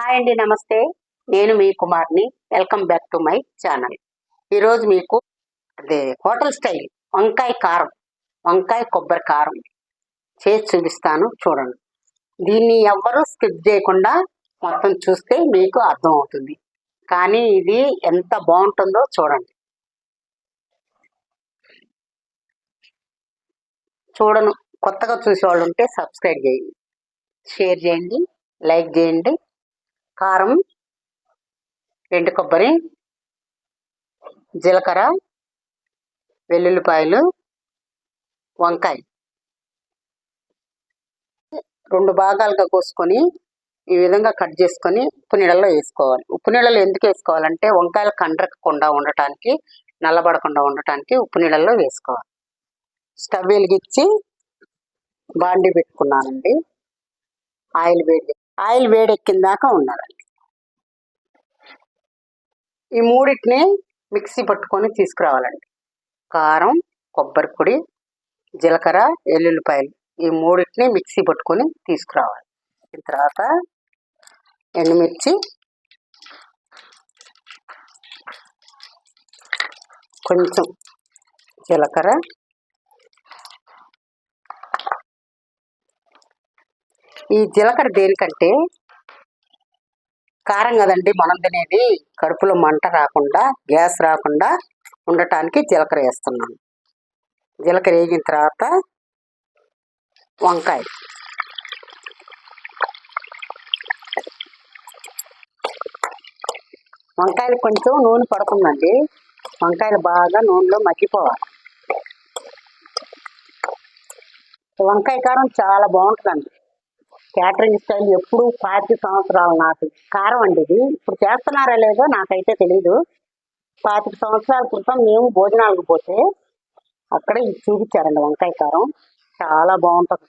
Hi అండి నమస్తే. నేను మీ కుమార్ని. Welcome back to my channel. ఈరోజు మీకు అదే హోటల్ స్టైల్ వంకాయ కారం వంకాయ కొబ్బరి కారం చేసి చూపిస్తాను చూడండి. దీన్ని ఎవ్వరూ స్కిప్ చేయకుండా మొత్తం చూస్తే మీకు అర్థమవుతుంది కానీ ఇది ఎంత బాగుంటుందో చూడండి. చూడను కొత్తగా చూసేవాళ్ళు ఉంటే సబ్స్క్రైబ్ చేయండి. షేర్ చేయండి లైక్ చేయండి. కారం ఎండు కొబ్బరి జీలకర్ర వెల్లుల్లిపాయలు వంకాయ రెండు భాగాలుగా కోసుకొని ఈ విధంగా కట్ చేసుకొని ఉప్పు నీళ్ళలో వేసుకోవాలి. ఉప్పు నీళ్ళలో ఎందుకు వేసుకోవాలంటే వంకాయలు కండ్రకకుండా ఉండటానికి నల్లబడకుండా ఉండటానికి ఉప్పు నీళ్ళలో వేసుకోవాలి. స్టవ్ వెలిగించి బాండి పెట్టుకున్నానండి. ఆయిల్ వేడి ఆయిల్ వేడెక్కిన దాకా ఉండాలండి ఈ మూడింటిని మిక్సీ పట్టుకొని తీసుకురావాలండి. కారం కొబ్బరి పొడి జీలకర్ర ఎల్లుల్లిపాయలు ఈ మూడింటిని మిక్సీ పట్టుకొని తీసుకురావాలి. తర్వాత ఎండుమిర్చి కొంచెం జీలకర్ర ఈ జీలకర్ర దేనికంటే కారం కదండి మనం తినేది. కడుపులో మంట రాకుండా గ్యాస్ రాకుండా ఉండటానికి జీలకర్ర వేస్తున్నాను. జీలకర్ర వేగిన తర్వాత వంకాయ. వంకాయలు కొంచెం నూనె పడుతుందండి. వంకాయలు బాగా నూనెలో మగ్గిపోవాలి. వంకాయ కారం చాలా బాగుంటుందండి. క్యాటరింగ్ స్టైల్ ఎప్పుడు పాతి సంవత్సరాలు నాకు. కారం అండి ఇది. ఇప్పుడు చేస్తున్నారా లేదో నాకైతే తెలీదు. పాతిక సంవత్సరాల క్రితం మేము భోజనాలకు పోతే అక్కడ ఇది చూపించారండి వంకాయ కారం. చాలా బాగుంటుంది.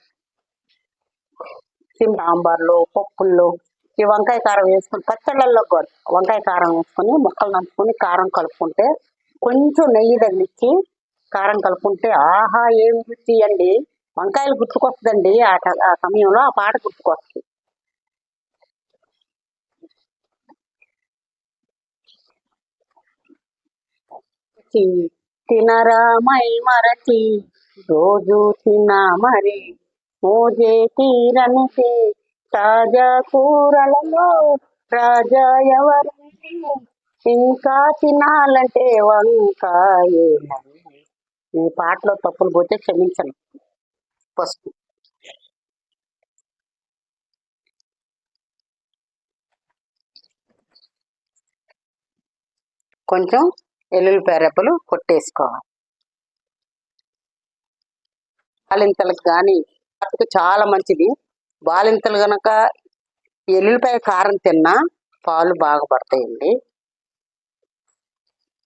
సాంబార్లో పప్పుల్లో ఈ వంకాయ కారం వేసుకుని పచ్చళ్ళల్లో కూడా వంకాయ కారం వేసుకొని ముక్కలు నంచుకొని కారం కలుపుకుంటే కొంచెం నెయ్యి తగిలిచ్చి కారం కలుపుకుంటే ఆహా ఏం రుచి అండి? వంకాయలు గుర్తుకొస్తుందండి. ఆ ఆ సమయంలో ఆ పాట గుర్తుకొస్తుంది. తినరామై మరచి రోజు తిన మరి. మోజే తీరనిసి తాజా కూరలలో రాజా ఎవరు ఇంకా తినాలంటే వంకాయ ఈ పాటలో తప్పులు పోతే క్షమించను. పసుపు. కొంచెం ఎల్లుల్లిపాయ రెప్పలు కొట్టేసుకోవాలి. బాలింతలకు కానీ చాలా మంచిది. బాలింతలు కనుక ఎల్లుల్లిపాయ కారం తిన్నా పాలు బాగా పడతాయండి.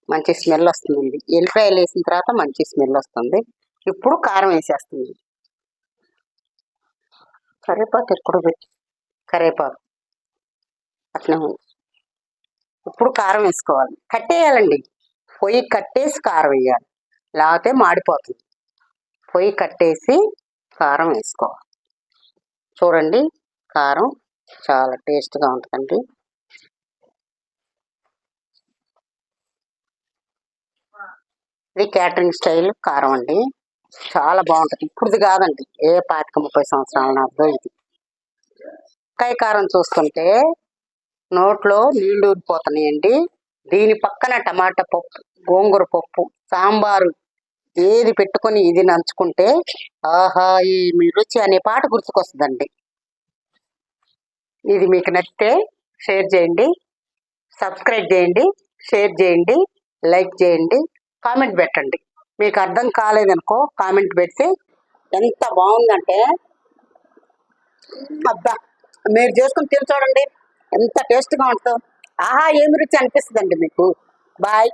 మంచి స్మెల్ వస్తుంది ఎల్లిపాయలు వేసిన తర్వాత మంచి స్మెల్ వస్తుంది. ఇప్పుడు కారం వేసేస్తుంది కరేపాకు ఎక్కడ పెట్టి. కరేపాకు. అట్లా ఇప్పుడు కారం వేసుకోవాలి. కట్టేయాలండి. పొయ్యి కట్టేసి కారం వేయాలి. లేకపోతే మాడిపోతుంది. పొయ్యి కట్టేసి కారం వేసుకోవాలి. చూడండి. కారం చాలా టేస్ట్గా ఉంటుందండి. ఇది క్యాటరింగ్ స్టైల్ కారం అండి. చాలా బాగుంటుంది. ఇప్పుడుది కాదండి. ఏ పాతిక ముప్పై సంవత్సరాల నాదో ఇది. కైకారం చూస్తుంటే నోట్లో నీళ్ళు ఊరిపోతున్నాయండి. దీని పక్కన టమాటా పప్పు గోంగూర పప్పు సాంబారు ఏది పెట్టుకొని ఇది నంచుకుంటే ఆహా ఈ మీ రుచి అనే పాట గుర్తుకొస్తుందండి. ఇది మీకు నచ్చితే షేర్ చేయండి సబ్స్క్రైబ్ చేయండి షేర్ చేయండి లైక్ చేయండి కామెంట్ పెట్టండి. మీకు అర్థం కాలేదనుకో కామెంట్ పెడితే ఎంత బాగుందంటే అబ్బా మీరు చేసుకుని తిని చూడండి. ఎంత టేస్ట్గా ఉంటుందో. ఆహా ఏమి రుచి అనిపిస్తుందండి మీకు? బాయ్.